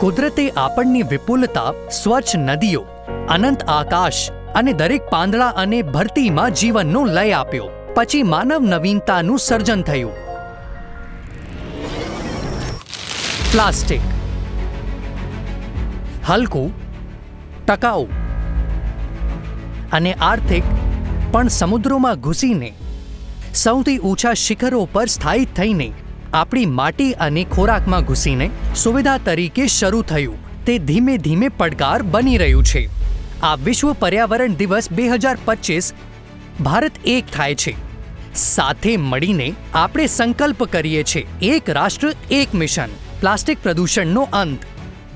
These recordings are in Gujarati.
કુદરતે આપણની વિપુલતા, સ્વચ્છ નદીઓ, અનંત આકાશ અને દરેક પાંદડા અને ભરતીમાં જીવનનો લય આપ્યો. પછી માનવ નવીનતાનું સર્જન થયું. પ્લાસ્ટિક. હલકું, ટકાઉ અને આર્થિક પણ સમુદ્રોમાં ઘૂસીને સૌથી ઊંચા શિખરો પર સ્થાયી થઈને આપણી માટી અને ખોરાકમાં ઘૂસીને સુવિધા તરીકે શરૂ થયું તે ધીમે ધીમે પડકાર બની રહ્યું છે આ વિશ્વ પર્યાવરણ દિવસ બે હજાર પચીસ ભારત એક થાય છે સાથે મળીને આપણે સંકલ્પ કરીએ છીએ એક રાષ્ટ્ર એક મિશન પ્લાસ્ટિક પ્રદૂષણનો અંત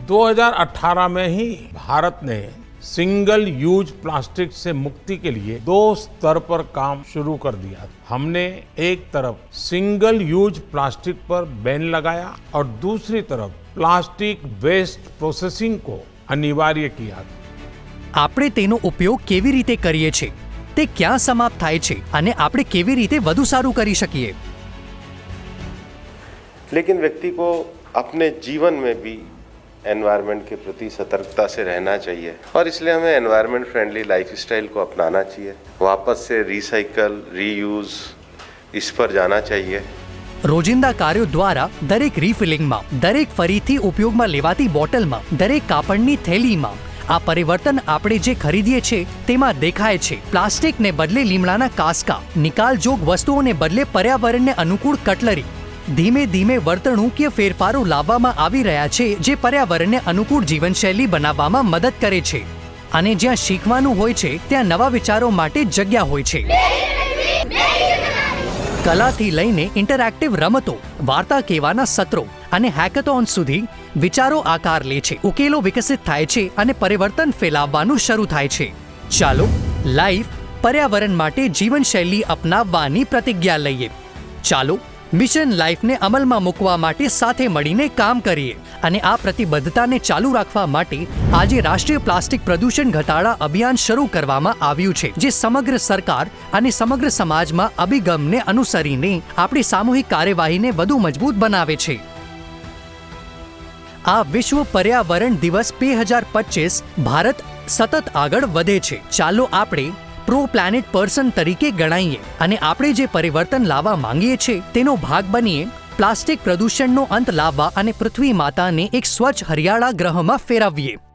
2018 में ही भारत ने सिंगल यूज प्लास्टिक से मुक्ति के लिए दो स्तर पर काम शुरू कर दिया हमने एक तरफ सिंगल यूज प्लास्टिक पर बैन लगाया और दूसरी तरफ प्लास्टिक वेस्ट प्रोसेसिंग को अनिवार्य किया આપણે તેનો ઉપયોગ કેવી રીતે કરીએ છીએ તે ક્યાં સમાપ્ત થાય છે અને આપણે કેવી રીતે વધુ સારું કરી શકીએ लेकिन व्यक्ति को अपने जीवन में भी एनवायरनमेंट के प्रति सतर्कता से रहना चाहिए और इसलिए हमें एनवायरनमेंट फ्रेंडली लाइफस्टाइल को अपनाना चाहिए वापस से रिसाइकल रीयूज इस पर जाना चाहिए રોજિંદા કાર્યો દ્વારા દરેક રિફિલિંગમાં દરેક ફરીથી ઉપયોગમાં લેવાતી બોટલમાં દરેક કાપડની થેલીમાં આ પરિવર્તન આપણે જે ખરીદીએ છીએ તેમાં દેખાય છે પ્લાસ્ટિકને બદલે લીમડાના કાસ્કા નિકાલજોગ વસ્તુઓને બદલે પર્યાવરણને અનુકૂળ કટલરી ધીમે ધીમે વર્તણૂકીય ફેરફારો લાવવામાં આવી રહ્યા છે, જે પર્યાવરણને અનુકૂળ જીવનશૈલી બનાવવામાં મદદ કરે છે. અને જ્યાં શીખવાનું હોય છે, ત્યાં નવા વિચારો માટે જગ્યા હોય છે. કલાથી લઈને ઇન્ટરેક્ટિવ રમતો, વાર્તા કહેવાના સત્રો અને હેકેથોન સુધી વિચારો આકાર લે છે. ઉકેલો વિકસિત થાય છે અને પરિવર્તન ફેલાવવાનું શરૂ થાય છે. ચાલો લાઈફ પર્યાવરણ માટે જીવનશૈલી અપનાવવાની પ્રતિજ્ઞા લઈએ. ચાલો મિશન લાઈફને અમલમાં મૂકવા માટે સાથે મળીને કામ કરીએ અને આ પ્રતિબદ્ધતાને ચાલુ રાખવા માટે આજે રાષ્ટ્રીય પ્લાસ્ટિક પ્રદૂષણ ઘટાડા અભિયાન શરૂ કરવામાં આવ્યું છે, જે સમગ્ર સરકાર અને સમગ્ર સમાજમાં અભિગમને અનુસરીને આપણી સામૂહિક કાર્યવાહીને વધુ મજબૂત બનાવે છે. આ વિશ્વ પર્યાવરણ દિવસ બે હજાર પચીસ ભારત સતત આગળ વધે છે. ચાલો આપણે પ્રો પ્લાનેટ પર્સન તરીકે ગણાઈએ અને આપણે જે પરિવર્તન લાવવા માંગીએ છીએ તેનો ભાગ બનીએ પ્લાસ્ટિક પ્રદૂષણનો અંત લાવવા અને પૃથ્વી માતાને એક સ્વચ્છ હરિયાળા ગ્રહમાં ફેરવીએ.